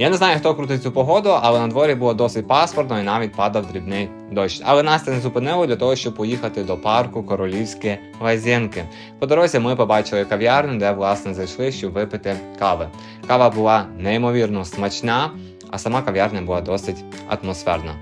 Я не знаю, хто крутить цю погоду, але на дворі було досить пасмурно і навіть падав дрібний дощ. Але нас це не зупинило для того, щоб поїхати до парку Королівські лазінки. По дорозі ми побачили кав'ярню, де власне зайшли, щоб випити кави. Кава була неймовірно смачна, а сама кав'ярня була досить атмосферна.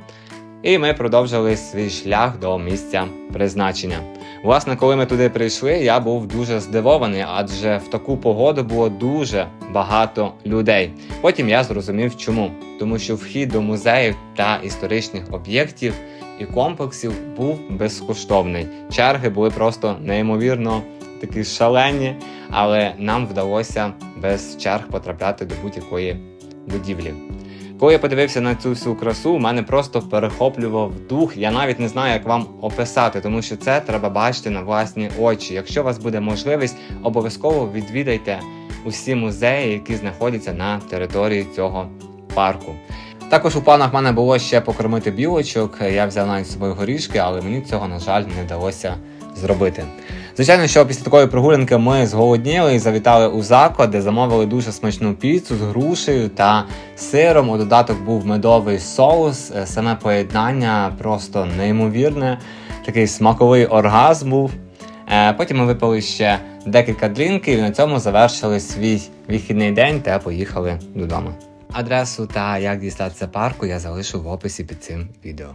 І ми продовжили свій шлях до місця призначення. Власне, коли ми туди прийшли, я був дуже здивований, адже в таку погоду було дуже багато людей. Потім я зрозумів, чому. Тому що вхід до музеїв та історичних об'єктів і комплексів був безкоштовний. Черги були просто неймовірно такі шалені, але нам вдалося без черг потрапляти до будь-якої будівлі. Коли я подивився на цю всю красу, мене просто перехоплював дух. Я навіть не знаю, як вам описати, тому що це треба бачити на власні очі. Якщо у вас буде можливість, обов'язково відвідайте усі музеї, які знаходяться на території цього парку. Також у планах в мене було ще покормити білочок. Я взяв навіть з собою горішки, але мені цього, на жаль, не вдалося зробити. Звичайно, що після такої прогулянки ми зголодніли і завітали у заклад, де замовили дуже смачну піцу з грушею та сиром. У додаток був медовий соус. Е, Саме поєднання просто неймовірне. Такий смаковий оргазм був. Е, Потім ми випили ще декілька дрінків і на цьому завершили свій вихідний день та поїхали додому. Адресу та як дістатися парку я залишу в описі під цим відео.